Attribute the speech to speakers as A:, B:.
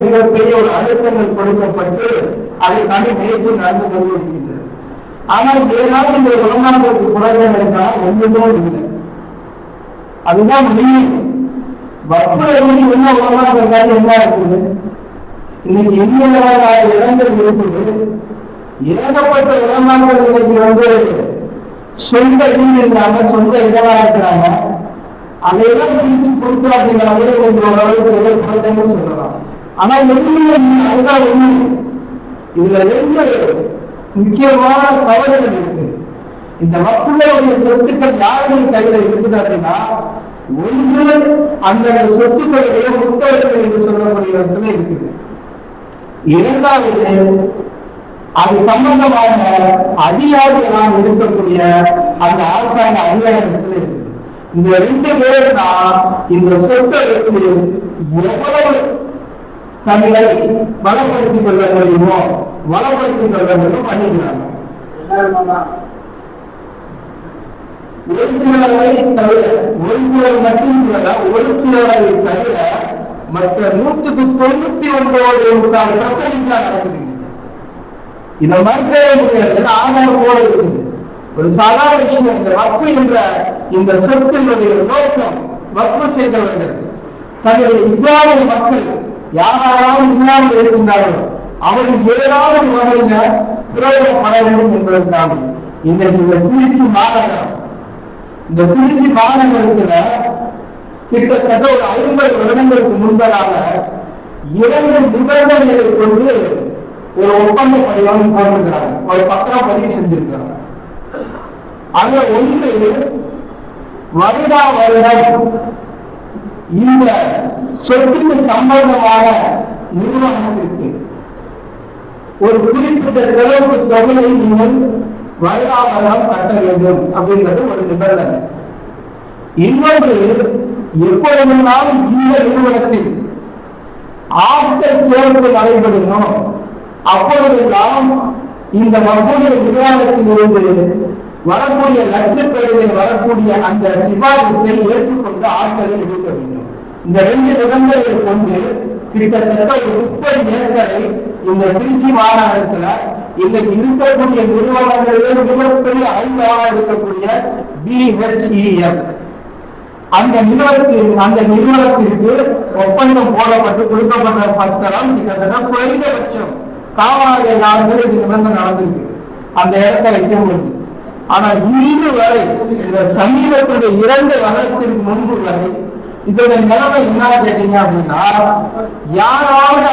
A: மிகப்பெரிய ஒரு அழுத்தங்கள் கொடுக்கப்பட்டு அதை தாண்டி முயற்சி நடந்து கொண்டிருக்கின்றது. ஆனால் ஏதாவது இந்த உலகத்திற்கு புறங்கள் ஒன்றுமே இல்லை. அதுதான் மெயின் வக்ஃபுல என்ன உலகம் என்ன இருக்குது இன்னைக்கு எங்கெல்லாம் இடங்கள் இருக்குது ஏகப்பட்ட இன்னைக்கு வந்து சொந்த வீடு இல்லாம சொந்த இடமா இருக்கிறாங்க. அதையெல்லாம் பிரிச்சு கொடுத்து அப்படிங்கிற மாதிரி கொஞ்சம் ஓரளவுக்கு ஏதோ சொல்லலாம் ஆனால் அதுதான் உண்மை. இதுல இருந்து முக்கியமான தவறுகள் இருக்கு இந்த மக்களுடைய சொத்துக்கள் யாருடைய கையில இருக்குது அப்படின்னா ஒன்று அந்த சொத்துக்களுடைய புத்தகங்கள் என்று சொல்லக்கூடிய இடத்துல இருக்குது. இரண்டாவது அது சம்பந்தமான அதிகாரிகளாக இருக்கக்கூடிய அந்த அரசாங்க அதிகாரத்தில் இருக்குது. இந்த ரெண்டு பேர் தான் இந்த சொத்தை வச்சு எவ்வளவு தங்களை பலப்படுத்திக் கொள்ள முடியுமோ? வளப்படுத்திக் கொள்ள முடியும் பண்ணிக்கிறாங்க ஒரு சிலரை தவிர ஒரு சிலர் மட்டும் ஒரு சிலரை தவிர மற்ற நூற்றுக்கு தொண்ணூத்தி ஒன்பது முக்கால் பிரசனிக்கா நடக்குது. இதை மறுக்கவே முடியாது ஆதாரம் போல இருக்குது. ஒரு சாதாரண விஷயம் இந்த வப்பு என்ற இந்த சொத்தினுடைய நோக்கம் வப்பு செய்தவர்கள். தங்களுடைய இஸ்லாமிய மக்கள் யாராவது இல்லாமல் இருக்கின்றார்களோ அவர்கள் ஏதாவது வகையில பிரயோகப்பட வேண்டும் என்பதற்காக இன்றைக்கு இந்த திருச்சி மாநகரம் இந்த திருச்சி மாநகரத்துல கிட்டத்தட்ட ஒரு ஐம்பது வருடங்களுக்கு முன்பதாக இரண்டு நிபந்தனைகளை கொண்டு ஒரு ஒப்பந்த படிவம் போட்டிருக்கிறாங்க ஒரு பத்திரம் பதிவு செஞ்சிருக்கிறாங்க. அதுல ஒன்று வருடா வருடம் இந்த சொத்துக்கு சம்பந்தமான நிறுவனத்திற்கு ஒரு குறிப்பிட்ட செலவு தொகையை நீங்கள் வருடா கட்ட வேண்டும் அப்படிங்கிறது ஒரு நிபந்தனை. இன்னொன்று எப்பொழுதெல்லாம் இந்த நிறுவனத்தில் ஆட்கள் சேர்ப்பு நடைபெறுமோ அப்பொழுதெல்லாம் இந்த மற்றொரு நிர்வாகத்தில் இருந்து வரக்கூடிய லட்சப்பேரில் வரக்கூடிய அந்த சிபாரிசை ஏற்றுக்கொண்டு ஆட்களை எடுக்க வேண்டும். இந்த ரெண்டு நிபந்தனைகளை கொண்டு கிட்டத்தட்ட ஒரு முப்பது ஏக்கரை இந்த திருச்சி மாநகரத்துல இன்னைக்கு இருக்கக்கூடிய நிறுவனங்களிலே மிகப்பெரிய ஐந்தாவா இருக்கக்கூடிய பிஹெச்இஎம் அந்த நிறுவனத்திற்கு அந்த நிறுவனத்திற்கு ஒப்பந்தம் போடப்பட்டு கொடுக்கப்பட்ட பத்திரம் கிட்டத்தட்ட குறைந்தபட்சம் காவலாளர் நாடுகள் இது நிபந்தனை நடந்திருக்கு. அந்த இடத்தை வைக்க முடியும். ஆனா இன்று வரை இந்த சமீபத்துடைய இரண்டு வருடத்திற்கு முன்பு வரை இதோட நிலைமை என்ன கேட்டீங்க அப்படின்னா யாராவது